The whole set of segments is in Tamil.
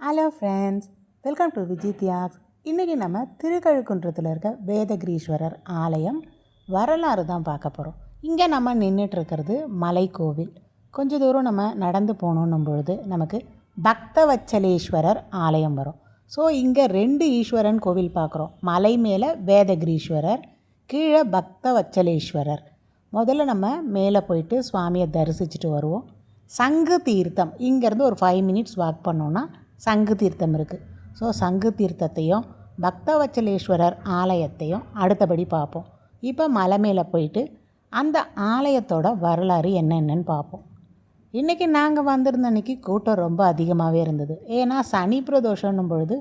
Hello friends welcome to Vijay Thiyags இன்றைக்கி நம்ம திருக்கழுக்குன்றத்தில் இருக்க வேதகிரீஸ்வரர் ஆலயம் வரலாறு தான் பார்க்க போகிறோம் இங்கே நம்ம நின்றுட்டு இருக்கிறது கொஞ்ச தூரம் நம்ம நடந்து போகணுன்னும் பொழுது நமக்கு பக்தவச்சலேஸ்வரர் ஆலயம் வரும். ஸோ இங்கே ரெண்டு ஈஸ்வரன் கோவில் பார்க்குறோம். மலை மேலே வேதகிரீஸ்வரர் கீழே பக்தவச்சலேஸ்வரர். முதல்ல நம்ம மேலே போயிட்டு சுவாமியை தரிசிச்சுட்டு வருவோம். சங்கு தீர்த்தம். இங்கேருந்து ஒரு ஃபைவ் மினிட்ஸ் வாக் பண்ணோன்னா சங்கு தீர்த்தம் இருக்குது ஸோ சங்கு தீர்த்தத்தையும் பக்தவச்சலேஸ்வரர் ஆலயத்தையும் அடுத்தபடி பார்ப்போம். இப்போ மலை மேலே போயிட்டு அந்த ஆலயத்தோட வரலாறு என்னென்னு பார்ப்போம். இன்றைக்கி நாங்கள் வந்திருந்த அன்றைக்கி கூட்டம் ரொம்ப அதிகமாகவே இருந்தது. ஏன்னா சனி பிரதோஷம்னும் பொழுது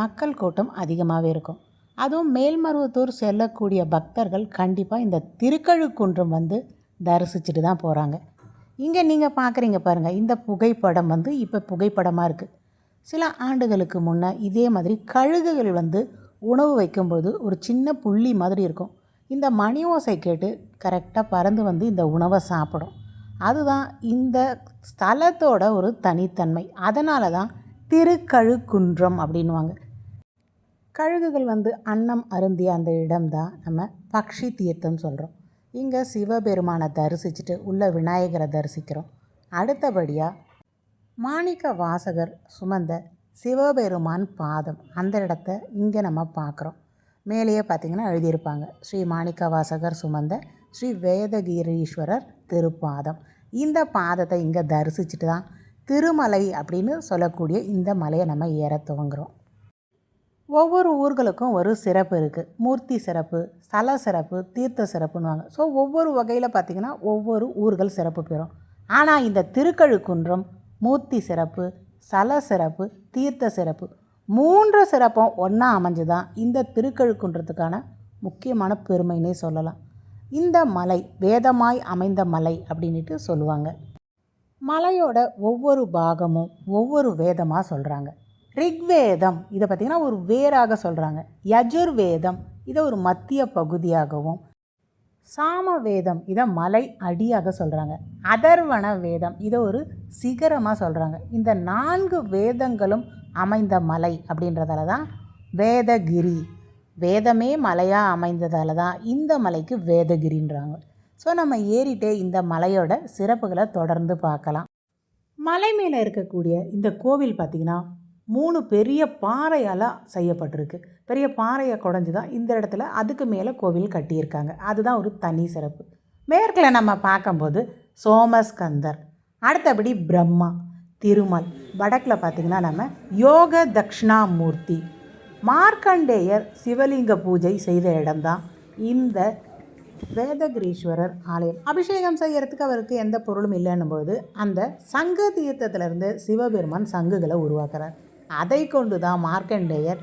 மக்கள் கூட்டம் அதிகமாகவே இருக்கும். அதுவும் மேல்மருவத்தூர் செல்லக்கூடிய பக்தர்கள் கண்டிப்பாக இந்த திருக்கழுக்குன்றம் வந்து தரிசிச்சுட்டு தான் போகிறாங்க இங்கே நீங்கள் பார்க்குறீங்க பாருங்கள் இந்த புகைப்படம் வந்து இப்போ புகைப்படமாக இருக்குது சில ஆண்டுகளுக்கு முன்னே இதே மாதிரி கழுகுகள் வந்து உணவு வைக்கும்போது ஒரு சின்ன புள்ளி மாதிரி இருக்கும். இந்த மணி ஓசை கேட்டு கரெக்டாக பறந்து வந்து இந்த உணவை சாப்பிடும். அதுதான் இந்த ஸ்தலத்தோட ஒரு தனித்தன்மை. அதனால தான் திருக்கழுக்குன்றம் அப்படின்வாங்க கழுகுகள் வந்து அன்னம் அருந்திய அந்த இடம்தான் நம்ம பக்ஷி தீர்த்தம் சொல்கிறோம் இங்கே சிவபெருமானை தரிசிச்சுட்டு உள்ள விநாயகரை தரிசிக்கிறோம். அடுத்தபடியாக மாணிக்க வாசகர் சுமந்த சிவபெருமான் பாதம். அந்த இடத்த இங்கே நம்ம பார்க்குறோம். மேலேயே பார்த்திங்கன்னா எழுதியிருப்பாங்க. ஸ்ரீ மாணிக்க வாசகர் சுமந்த ஸ்ரீ வேதகிரீஸ்வரர் திருப்பாதம். இந்த பாதத்தை இங்கே தரிசிச்சுட்டு தான் திருமலை அப்படின்னு சொல்லக்கூடிய இந்த மலையை நம்ம ஏற துவங்குறோம். ஒவ்வொரு ஊர்களுக்கும் ஒரு சிறப்பு இருக்குது மூர்த்தி சிறப்பு ஸ்தல சிறப்பு தீர்த்த சிறப்புன்னுவாங்க ஸோ ஒவ்வொரு வகையில் பார்த்திங்கன்னா ஒவ்வொரு ஊர்கள் சிறப்பு பெறும். ஆனால் இந்த திருக்கழுக்குன்றம் மூர்த்தி சிறப்பு சல சிறப்பு தீர்த்த சிறப்பு. மூன்று சிறப்பும் ஒன்றா அமைஞ்சு தான் இந்த திருக்கழுக்குன்றத்துக்கான முக்கியமான பெருமைன்னே சொல்லலாம். இந்த மலை வேதமாய் அமைந்த மலை அப்படின்ட்டு சொல்லுவாங்க. மலையோட ஒவ்வொரு பாகமும் ஒவ்வொரு வேதமாக சொல்கிறாங்க ரிக்வேதம் இதை பார்த்திங்கன்னா ஒரு வேராக சொல்கிறாங்க யஜுர்வேதம் இதை ஒரு மத்திய பகுதியாகவும் சாம வேதம் இதை மலை அடியாக சொல்கிறாங்க அதர்வண வேதம் இதை ஒரு சிகரமாக சொல்கிறாங்க இந்த நான்கு வேதங்களும் அமைந்த மலை அப்படின்றதால தான் வேதகிரி. வேதமே மலையாக அமைந்ததால தான் இந்த மலைக்கு வேதகிரின்றாங்க. ஸோ நம்ம ஏறிட்டே இந்த மலையோட சிறப்புகளை தொடர்ந்து பார்க்கலாம். மலை மேலே இருக்கக்கூடிய இந்த கோவில் பார்த்திங்கன்னா மூணு பெரிய பாறையால் செய்யப்பட்டிருக்கு. பெரிய பாறையை குடஞ்சி தான் இந்த இடத்துல அதுக்கு மேலே கோவில் கட்டியிருக்காங்க. அதுதான் ஒரு தனி சிறப்பு. மேற்கில் நம்ம பார்க்கும்போது சோமஸ்கந்தர் அடுத்தபடி பிரம்மா திருமல். வடக்கில் பார்த்திங்கன்னா நம்ம யோக தக்ஷணாமூர்த்தி மார்க்கண்டேயர் சிவலிங்க பூஜை செய்த இடம்தான் இந்த வேதகிரீஸ்வரர் ஆலயம். அபிஷேகம் செய்கிறதுக்கு அவருக்கு எந்த பொருளும் இல்லைன்னும் போது அந்த சங்கு தீர்த்தத்திலிருந்து சிவபெருமான் சங்குகளை உருவாக்குறார். அதை கொண்டு தான் மார்க்கண்டேயர்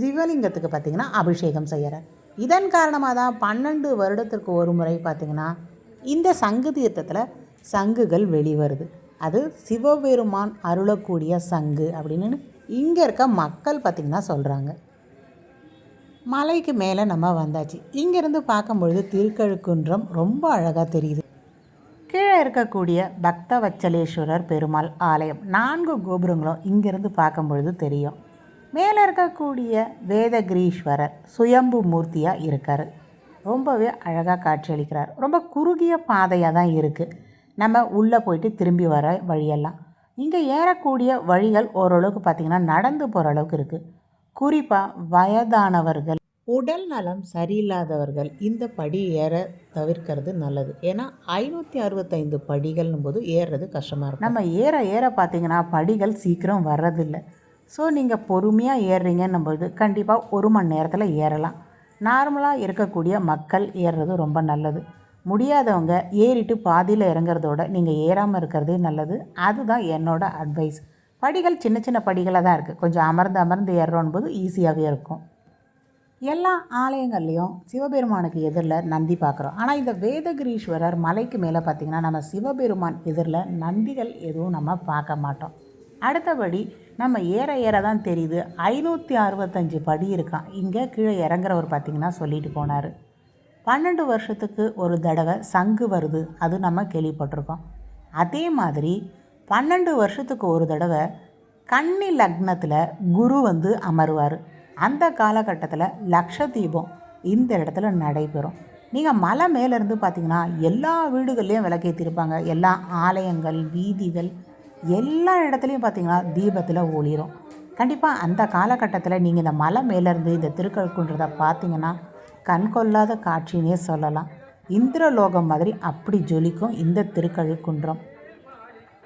சிவலிங்கத்துக்கு பார்த்திங்கன்னா அபிஷேகம் செய்கிறார் இதன் காரணமாக தான் பன்னெண்டு வருடத்திற்கு ஒரு முறை பார்த்திங்கன்னா இந்த சங்கு தீர்த்தத்தில் சங்குகள் வெளிவருது அது சிவபெருமான் அருளக்கூடிய சங்கு அப்படின்னு இங்கே இருக்க மக்கள் பார்த்திங்கன்னா சொல்கிறாங்க மலைக்கு மேலே நம்ம வந்தாச்சு. இங்கேருந்து பார்க்கும்பொழுது திருக்கழுக்குன்றம் ரொம்ப அழகாக தெரியுது. இருக்கக்கூடிய இருக்கக்கூடிய பக்தவச்சலேஸ்வரர் பெருமாள் ஆலயம். நான்கு கோபுரங்களும் இங்கேருந்து பார்க்கும்பொழுது தெரியும். மேலே இருக்கக்கூடிய வேதகிரீஸ்வரர் சுயம்பு மூர்த்தியாக இருக்கார். ரொம்பவே அழகாக காட்சியளிக்கிறார். ரொம்ப குறுகிய பாதையாக தான் இருக்குது நம்ம உள்ளே போயிட்டு திரும்பி வர வழியெல்லாம். இங்கே ஏறக்கூடிய வழிகள் ஓரளவுக்கு பார்த்திங்கன்னா நடந்து போகிற அளவுக்கு இருக்குது குறிப்பாக வயதானவர்கள் உடல் நலம் சரியில்லாதவர்கள் இந்த படி ஏற தவிர்க்கிறது நல்லது. ஏன்னா ஐநூற்றி அறுபத்தைந்து படிகள்னும் போது ஏறுறது கஷ்டமாக இருக்கும். நம்ம ஏற ஏற பார்த்தீங்கன்னா படிகள் சீக்கிரம் வர்றதில்லை. ஸோ நீங்கள் பொறுமையாக ஏறுறீங்கன்னும் போது கண்டிப்பாக ஒரு மணி நேரத்தில் ஏறலாம். நார்மலாக இருக்கக்கூடிய மக்கள் ஏறுறது ரொம்ப நல்லது. முடியாதவங்க ஏறிட்டு பாதியில் இறங்குறதோட நீங்கள் ஏறாமல் இருக்கிறதே நல்லது. அதுதான் என்னோடய அட்வைஸ் படிகள் சின்ன சின்ன படிகளாக தான் இருக்குது கொஞ்சம் அமர்ந்து அமர்ந்து ஏறுறோன் போது ஈஸியாகவே இருக்கும். எல்லா ஆலயங்கள்லேயும் சிவபெருமானுக்கு எதிரில் நந்தி பார்க்குறோம். ஆனால் இந்த வேதகிரீஸ்வரர் மலைக்கு மேலே பார்த்திங்கன்னா நம்ம சிவபெருமான் எதிரில் நந்திகள் எதுவும் நம்ம பார்க்க மாட்டோம். அடுத்தபடி நம்ம ஏற ஏற தான் தெரியுது. ஐநூற்றி அறுபத்தஞ்சு படி இருக்கான். இங்கே கீழே இறங்குறவர் பார்த்திங்கன்னா சொல்லிட்டு போனார். பன்னெண்டு வருஷத்துக்கு ஒரு தடவை சங்கு வருது. அது நம்ம கேள்விப்பட்டிருக்கோம். அதே மாதிரி பன்னெண்டு வருஷத்துக்கு ஒரு தடவை கன்னி லக்னத்தில் குரு வந்து அமருவார். அந்த காலகட்டத்தில் லக்ஷதீபம் இந்த இடத்துல நடைபெறும். நீங்கள் மலை மேலேருந்து பார்த்தீங்கன்னா எல்லா வீடுகள்லேயும் விளக்கேற்றிருப்பாங்க எல்லா ஆலயங்கள் வீதிகள் எல்லா இடத்துலையும் பார்த்தீங்கன்னா தீபத்தில் ஒளிரும். கண்டிப்பாக அந்த காலகட்டத்தில் நீங்கள் இந்த மலை மேலேருந்து இந்த திருக்கழுக்குன்றதை பார்த்தீங்கன்னா கண் கொள்ளாத காட்சின்னே சொல்லலாம். இந்திரலோகம் மாதிரி அப்படி ஜொலிக்கும் இந்த திருக்கழுக்குன்றம்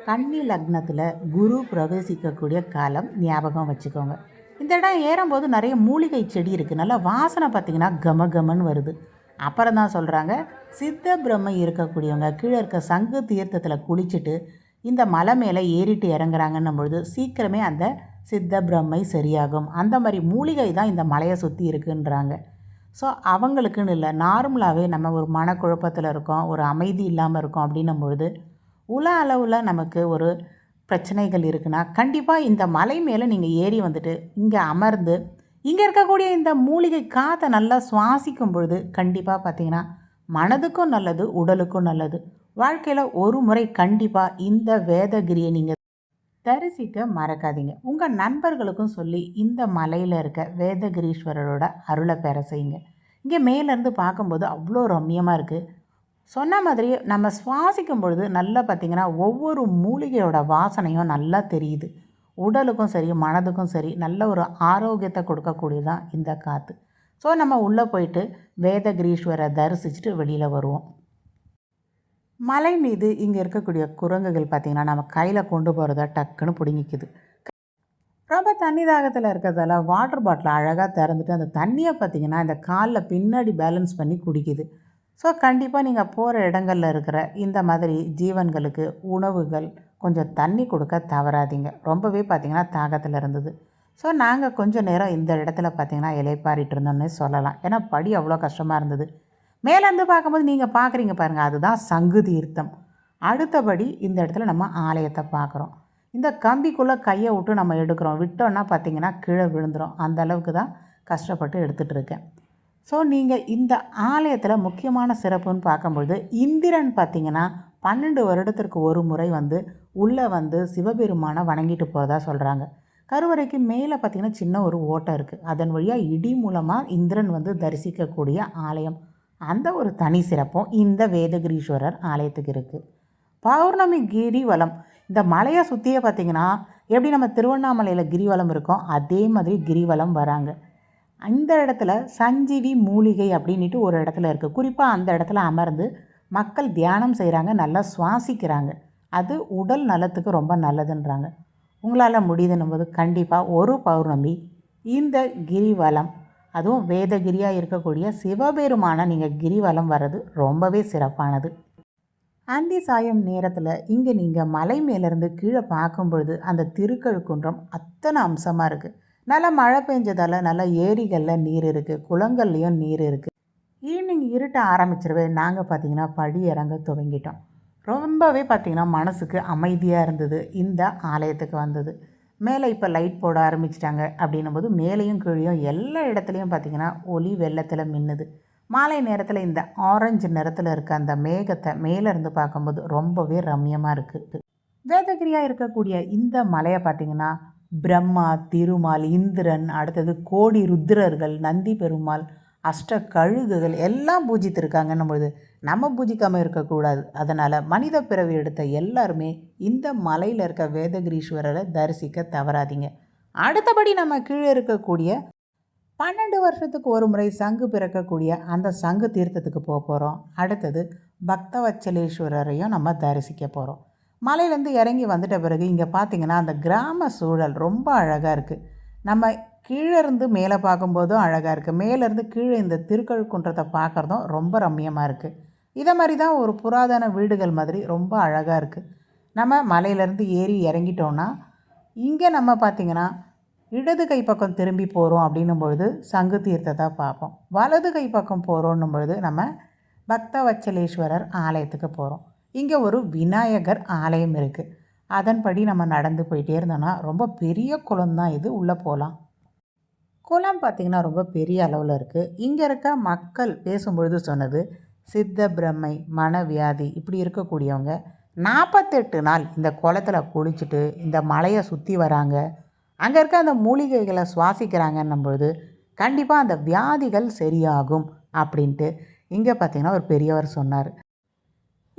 கன்னி லக்னத்தில் குரு பிரவேசிக்கக்கூடிய காலம் ஞாபகம் வச்சுக்கோங்க. இந்த இடம் ஏறும்போது நிறைய மூலிகை செடி இருக்குது நல்லா வாசனை பார்த்திங்கன்னா கம கமன்னு வருது. அப்புறம் தான் சொல்கிறாங்க சித்த பிரம்மை இருக்கக்கூடியவங்க கீழே இருக்க சங்கு தீர்த்தத்தில் குளிச்சுட்டு இந்த மலை மேலே ஏறிட்டு இறங்குறாங்கன்னும் பொழுது சீக்கிரமே அந்த சித்த பிரம்மை சரியாகும். அந்த மாதிரி மூலிகை தான் இந்த மலையை சுற்றி இருக்குன்றாங்க. ஸோ அவங்களுக்குன்னு இல்லை நார்மலாகவே நம்ம ஒரு மனக்குழப்பத்தில் இருக்கோம் ஒரு அமைதி இல்லாமல் இருக்கோம் அப்படின்னும் பொழுது உல அளவில் நமக்கு ஒரு பிரச்சனைகள் இருக்குன்னா கண்டிப்பாக இந்த மலை மேலே நீங்கள் ஏறி வந்துட்டு இங்கே அமர்ந்து இங்கே இருக்கக்கூடிய இந்த மூலிகை காற்றை நல்லா சுவாசிக்கும் பொழுது கண்டிப்பாக பார்த்தீங்கன்னா மனதுக்கும் நல்லது உடலுக்கும் நல்லது. வாழ்க்கையில் ஒரு முறை கண்டிப்பாக இந்த வேதகிரியை நீங்கள் தரிசிக்க மறக்காதீங்க. உங்கள் நண்பர்களுக்கும் சொல்லி இந்த மலையில் இருக்க வேதகிரீஸ்வரரோட அருளை பெற செய்யுங்க. இங்கே மேலேருந்து பார்க்கும்போது அவ்வளோ ரம்மியமாக இருக்குது சொன்ன மாதிரி நம்ம சுவாசிக்கும் பொழுது நல்லா பார்த்திங்கன்னா ஒவ்வொரு மூலிகையோட வாசனையும் நல்லா தெரியுது. உடலுக்கும் சரி மனதுக்கும் சரி நல்ல ஒரு ஆரோக்கியத்தை கொடுக்கக்கூடியதான் இந்த காற்று ஸோ நம்ம உள்ளே போயிட்டு வேதகிரீஸ்வரை தரிசிச்சுட்டு வெளியில் வருவோம். மலை மீது இங்கே இருக்கக்கூடிய குரங்குகள் பார்த்திங்கன்னா நம்ம கையில் கொண்டு போகிறத டக்குன்னு பிடுங்கிக்குது. ரொம்ப தண்ணி தாகத்தில் இருக்கிறதால வாட்டர் பாட்டில் அழகாக திறந்துட்டு அந்த தண்ணியை பார்த்திங்கன்னா இந்த காலில் பின்னாடி பேலன்ஸ் பண்ணி குடிக்குது. ஸோ கண்டிப்பாக நீங்கள் போகிற இடங்களில் இருக்கிற இந்த மாதிரி ஜீவன்களுக்கு உணவுகள் கொஞ்சம் தண்ணி கொடுக்க தவறாதீங்க. ரொம்பவே பார்த்திங்கன்னா தாகத்தில் இருந்தது. ஸோ நாங்கள் கொஞ்சம் நேரம் இந்த இடத்துல பார்த்திங்கன்னா இலைப்பாரிட்டு இருந்தோம்னே சொல்லலாம். ஏன்னா படி அவ்வளோ கஷ்டமாக இருந்தது. மேலேருந்து பார்க்கும்போது நீங்கள் பார்க்குறீங்க பாருங்கள் அதுதான் சங்கு தீர்த்தம். அடுத்தபடி இந்த இடத்துல நம்ம ஆலயத்தை பார்க்குறோம் இந்த கம்பிக்குள்ளே கையை விட்டு நம்ம எடுக்கிறோம். விட்டோன்னா பார்த்திங்கன்னா கீழே விழுந்துடும் அந்த அளவுக்கு தான் கஷ்டப்பட்டு எடுத்துகிட்டு இருக்கேன். ஸோ நீங்கள் இந்த ஆலயத்தில் முக்கியமான சிறப்புன்னு பார்க்கும்பொழுது இந்திரன் பார்த்திங்கன்னா பன்னெண்டு வருடத்திற்கு ஒரு முறை வந்து உள்ளே வந்து சிவபெருமானை வணங்கிட்டு போகிறதா சொல்கிறாங்க கருவறைக்கு மேலே பார்த்திங்கன்னா சின்ன ஒரு ஓட்டம் இருக்குது அதன் வழியாக இடி மூலமாக இந்திரன் வந்து தரிசிக்கக்கூடிய ஆலயம். அந்த ஒரு தனி சிறப்பும் இந்த வேதகிரீஸ்வரர் ஆலயத்துக்கு இருக்குது பௌர்ணமி கிரிவலம். இந்த மலையை சுற்றியே பார்த்திங்கன்னா எப்படி நம்ம திருவண்ணாமலையில் கிரிவலம் இருக்கோ அதே மாதிரி கிரிவலம் வராங்க. அந்த இடத்துல சஞ்சீவி மூலிகை அப்படின்ட்டு ஒரு இடத்துல இருக்குது குறிப்பாக அந்த இடத்துல அமர்ந்து மக்கள் தியானம் செய்கிறாங்க நல்லா சுவாசிக்கிறாங்க. அது உடல் நலத்துக்கு ரொம்ப நல்லதுன்றாங்க. உங்களால் முடியுதுன்னும் போது கண்டிப்பாக ஒரு பௌர்ணமி இந்த கிரிவலம் அதுவும் வேதகிரியாக இருக்கக்கூடிய சிவபெருமான நீங்கள் கிரிவலம் வர்றது ரொம்பவே சிறப்பானது. அந்தி சாயம் நேரத்தில் இங்கே நீங்கள் மலை மேலேருந்து கீழே பார்க்கும் பொழுது அந்த திருக்கழுக்குன்றம் அத்தனை அம்சமாக இருக்குது நல்லா மழை பெஞ்சதால் நல்லா ஏரிகளில் நீர் இருக்குது குளங்கள்லேயும் நீர் இருக்குது ஈவினிங் இருட்ட ஆரம்பிச்சிருவே. நாங்கள் பார்த்திங்கன்னா படி இறங்க துவங்கிட்டோம். ரொம்பவே பார்த்திங்கன்னா மனசுக்கு அமைதியாக இருந்தது. இந்த ஆலயத்துக்கு வந்தது. மேலே இப்போ லைட் போட ஆரம்பிச்சிட்டாங்க அப்படின்னும் போது மேலேயும் கீழேயும் எல்லா இடத்துலையும் பார்த்திங்கன்னா ஒளி வெள்ளத்தில் மின்னுது. மாலை நேரத்தில் இந்த ஆரஞ்சு நிறத்தில் இருக்க அந்த மேகத்தை மேலேருந்து பார்க்கும்போது ரொம்பவே ரம்யமாக இருக்குது வேதகிரியாக இருக்கக்கூடிய இந்த மலையை பார்த்திங்கன்னா பிரம்மா திருமால் இந்திரன் அடுத்தது கோடி ருத்ரர்கள் நந்தி பெருமாள் அஷ்ட கழுகுகள் எல்லாம் பூஜித்திருக்காங்கன்னும் பொழுது நம்ம பூஜிக்காமல் இருக்கக்கூடாது. அதனால் மனித பிறவி எடுத்த எல்லாருமே இந்த மலையில் இருக்க வேதகிரீஸ்வரரை தரிசிக்க தவறாதீங்க. அடுத்தபடி நம்ம கீழே இருக்கக்கூடிய பன்னெண்டு வருஷத்துக்கு ஒரு முறை சங்கு பிறக்கக்கூடிய அந்த சங்கு தீர்த்தத்துக்கு போக போகிறோம் அடுத்தது பக்தவச்சலேஸ்வரரையும் நம்ம தரிசிக்க போகிறோம் மலையிலேருந்து இறங்கி வந்துட்ட பிறகு இங்கே பார்த்திங்கன்னா அந்த கிராம சூழல் ரொம்ப அழகாக இருக்குது. நம்ம கீழே இருந்து மேலே பார்க்கும்போதும் அழகாக இருக்குது. மேலேருந்து கீழே இந்த திருக்கழுக்குன்றத்தை பார்க்குறதும் ரொம்ப ரம்மியமாக இருக்குது. இதை மாதிரி தான் ஒரு புராதன வீடுகள் மாதிரி ரொம்ப அழகாக இருக்குது. நம்ம மலையிலேருந்து ஏறி இறங்கிட்டோன்னா இங்கே நம்ம பார்த்திங்கன்னா இடது கை பக்கம் திரும்பி போகிறோம் அப்படின்னும் பொழுது சங்கு தீர்த்தத்தை பார்ப்போம். வலது கை பக்கம் போகிறோன்னும் பொழுது நம்ம பக்தவச்சலேஸ்வரர் ஆலயத்துக்கு போகிறோம். இங்கே ஒரு விநாயகர் ஆலயம் இருக்குது அதன்படி நம்ம நடந்து போயிட்டே இருந்தோன்னா ரொம்ப பெரிய குளம் தான் இது. உள்ளே போகலாம் குளம் பார்த்திங்கன்னா ரொம்ப பெரிய அளவில் இருக்குது இங்கே இருக்க மக்கள் பேசும்பொழுது சொன்னது சித்த பிரம்மை மனவியாதி இப்படி இருக்கக்கூடியவங்க நாற்பத்தெட்டு நாள் இந்த குளத்தில் குளிச்சுட்டு இந்த மலையை சுற்றி வராங்க. அங்கே இருக்க அந்த மூலிகைகளை சுவாசிக்கிறாங்கன்னும் பொழுது கண்டிப்பாக அந்த வியாதிகள் சரியாகும் அப்படின்ட்டு இங்கே பார்த்தீங்கன்னா ஒரு பெரியவர் சொன்னார்.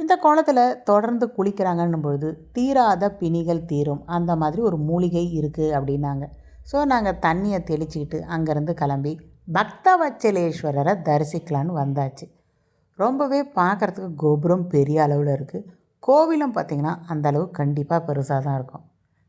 இந்த குளத்தில் தொடர்ந்து குளிக்கிறாங்கன்னும் பொழுது தீராத பிணிகள் தீரும். அந்த மாதிரி ஒரு மூலிகை இருக்குது அப்படின்னாங்க. ஸோ நாங்கள் தண்ணியை தெளிச்சிக்கிட்டு அங்கேருந்து கிளம்பி பக்தவச்சலேஸ்வரரை தரிசிக்கலான்னு வந்தாச்சு. ரொம்பவே பார்க்குறதுக்கு கோபுரம் பெரிய அளவில் இருக்குது கோவிலும் பார்த்திங்கன்னா அந்த அளவு கண்டிப்பாக பெருசாக தான் இருக்கும்.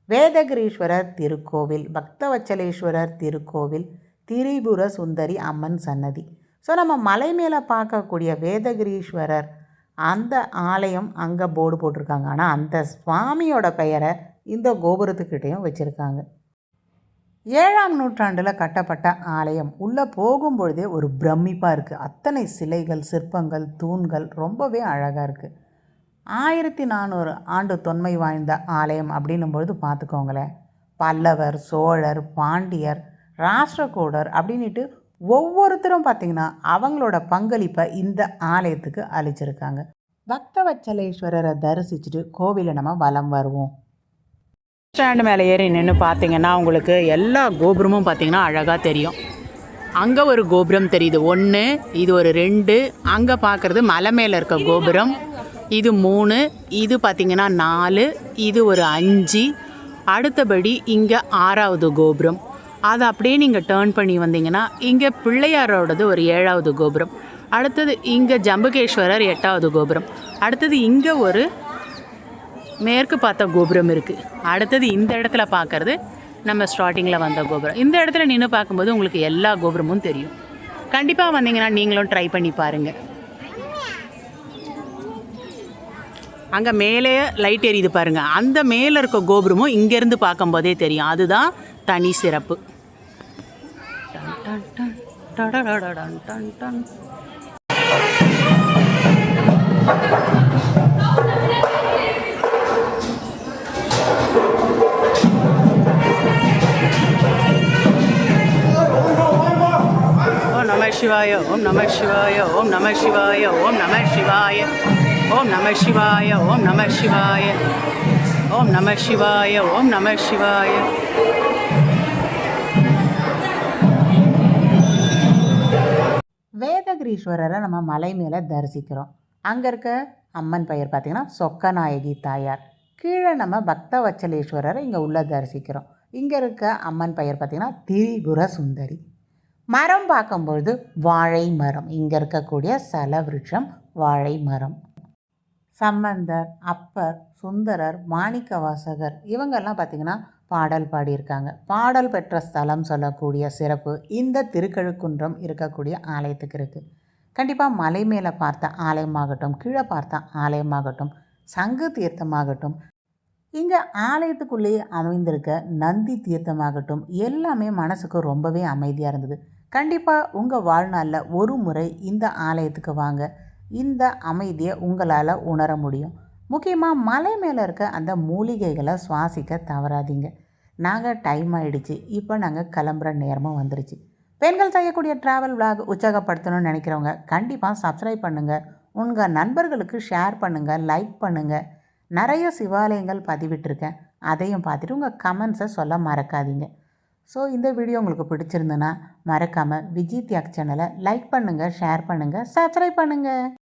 வேதகிரீஸ்வரர் திருக்கோவில் பக்தவச்சலேஸ்வரர் திருக்கோவில் திரிபுர சுந்தரி அம்மன் சன்னதி. ஸோ நம்ம மலை மேலே பார்க்கக்கூடிய வேதகிரீஸ்வரர் அந்த ஆலயம் அங்கே போர்டு போட்டிருக்காங்க. ஆனால் அந்த சுவாமியோட பெயரை இந்த கோபுரத்துக்கிட்டேயும் வச்சுருக்காங்க. ஏழாம் நூற்றாண்டில் கட்டப்பட்ட ஆலயம். உள்ளே போகும்பொழுதே ஒரு பிரமிப்பாக இருக்குது அத்தனை சிலைகள் சிற்பங்கள் தூண்கள் ரொம்பவே அழகாக இருக்குது ஆயிரத்தி நானூறு ஆண்டு தொன்மை வாய்ந்த ஆலயம் அப்படின்னும் பொழுது பார்த்துக்கோங்களேன். பல்லவர் சோழர் பாண்டியர் ராஷ்டிரகூடர் அப்படின்ட்டு ஒவ்வொருத்தரும் பார்த்திங்கன்னா அவங்களோட பங்களிப்பை இந்த ஆலயத்துக்கு அளிச்சிருக்காங்க. பக்தவச்சலேஸ்வரரை தரிசிச்சுட்டு கோவிலை நம்ம வலம் வருவோம். ஸ்டாண்டு மேலே ஏறி நின்று பார்த்தீங்கன்னா உங்களுக்கு எல்லா கோபுரமும் பார்த்தீங்கன்னா அழகாக தெரியும். அங்கே ஒரு கோபுரம் தெரியுது. ஒன்று இது ஒரு ரெண்டு அங்கே பார்க்குறது மலை மேலே இருக்க கோபுரம். இது மூணு இது பார்த்திங்கன்னா நாலு இது ஒரு அஞ்சு. அடுத்தபடி இங்கே ஆறாவது கோபுரம். அதை அப்படியே நீங்கள் டேர்ன் பண்ணி வந்தீங்கன்னா இங்கே பிள்ளையாரோடது ஒரு ஏழாவது கோபுரம். அடுத்தது இங்கே ஜம்புகேஸ்வரர் எட்டாவது கோபுரம். அடுத்தது இங்கே ஒரு மேற்கு பார்த்த கோபுரம் இருக்குது அடுத்தது இந்த இடத்துல பார்க்குறது நம்ம ஸ்டார்டிங்கில் வந்த கோபுரம். இந்த இடத்துல நின்று பார்க்கும்போது உங்களுக்கு எல்லா கோபுரமும் தெரியும். கண்டிப்பாக வந்தீங்கன்னா நீங்களும் ட்ரை பண்ணி பாருங்கள் அங்கே மேலே லைட் எரியுது பாருங்கள் அந்த மேலே இருக்க கோபுரமும் இங்கேருந்து பார்க்கும்போதே தெரியும். அதுதான் தனி சிறப்பு. டன் டன் டடடடன் டன் டன் शिवाय ओम नमः शिवाय ओम नमः शिवाय ओम नमः शिवाय ओम नमः शिवाय ओम नमः शिवाय ओम नमः शिवाय ओम नमः शिवाय வேதகிரீஸ்வரரை நம்ம மலை மேலே தரிசிக்கிறோம். அங்கே இருக்க அம்மன் பெயர் பார்த்திங்கன்னா சொக்கநாயகி தாயார். கீழே நம்ம பக்த வச்சலேஸ்வரரை இங்கே உள்ள தரிசிக்கிறோம். இங்கே இருக்க அம்மன் பெயர் பார்த்திங்கன்னா திரிபுர சுந்தரி மரம் பார்க்கும்பொழுது வாழை மரம். இங்கே இருக்கக்கூடிய சல விருட்சம் வாழை மரம். சம்பந்தர் அப்பர் சுந்தரர் மாணிக்கவாசகர் இவங்கெல்லாம் பார்த்திங்கன்னா பாடல் பாடியிருக்காங்க. பாடல் பெற்ற ஸ்தலம் சொல்லக்கூடிய சிறப்பு இந்த திருக்கழுக்குன்றம் இருக்கக்கூடிய ஆலயத்துக்கு இருக்குது கண்டிப்பாக மலை மேலே பார்த்த ஆலயமாகட்டும் கீழே பார்த்த ஆலயமாகட்டும் சங்கு தீர்த்தமாகட்டும் இங்கே ஆலயத்துக்குள்ளேயே அமைந்திருக்க நந்தி தீர்த்தமாகட்டும் எல்லாமே மனசுக்கு ரொம்பவே அமைதியாக இருந்தது. கண்டிப்பாக உங்கள் வாழ்நாளில் ஒரு முறை இந்த ஆலயத்துக்கு வாங்க. இந்த அமைதியை உங்களால் உணர முடியும். முக்கியமாக மலை மேலே இருக்க அந்த மூலிகைகளை சுவாசிக்க தவறாதீங்க. நாங்கள் டைம் ஆகிடுச்சு இப்போ நாங்கள் கிளம்புற நேரமும் வந்துருச்சு. பெண்கள் செய்யக்கூடிய ட்ராவல் vlog உற்சாகப்படுத்தணும்னு நினைக்கிறவங்க கண்டிப்பாக சப்ஸ்கிரைப் பண்ணுங்கள் உங்கள் நண்பர்களுக்கு ஷேர் பண்ணுங்கள் லைக் பண்ணுங்கள் நிறைய சிவாலயங்கள் பதிவிட்டிருக்கேன். அதையும் பார்த்துட்டு உங்கள் கமெண்ட்ஸை சொல்ல மறக்காதீங்க. ஸோ இந்த வீடியோ உங்களுக்கு பிடிச்சிருந்துன்னா மறக்காமல் விஜய் தியாக் சேனலை லைக் பண்ணுங்கள் ஷேர் பண்ணுங்கள் சப்ஸ்கிரைப் பண்ணுங்கள்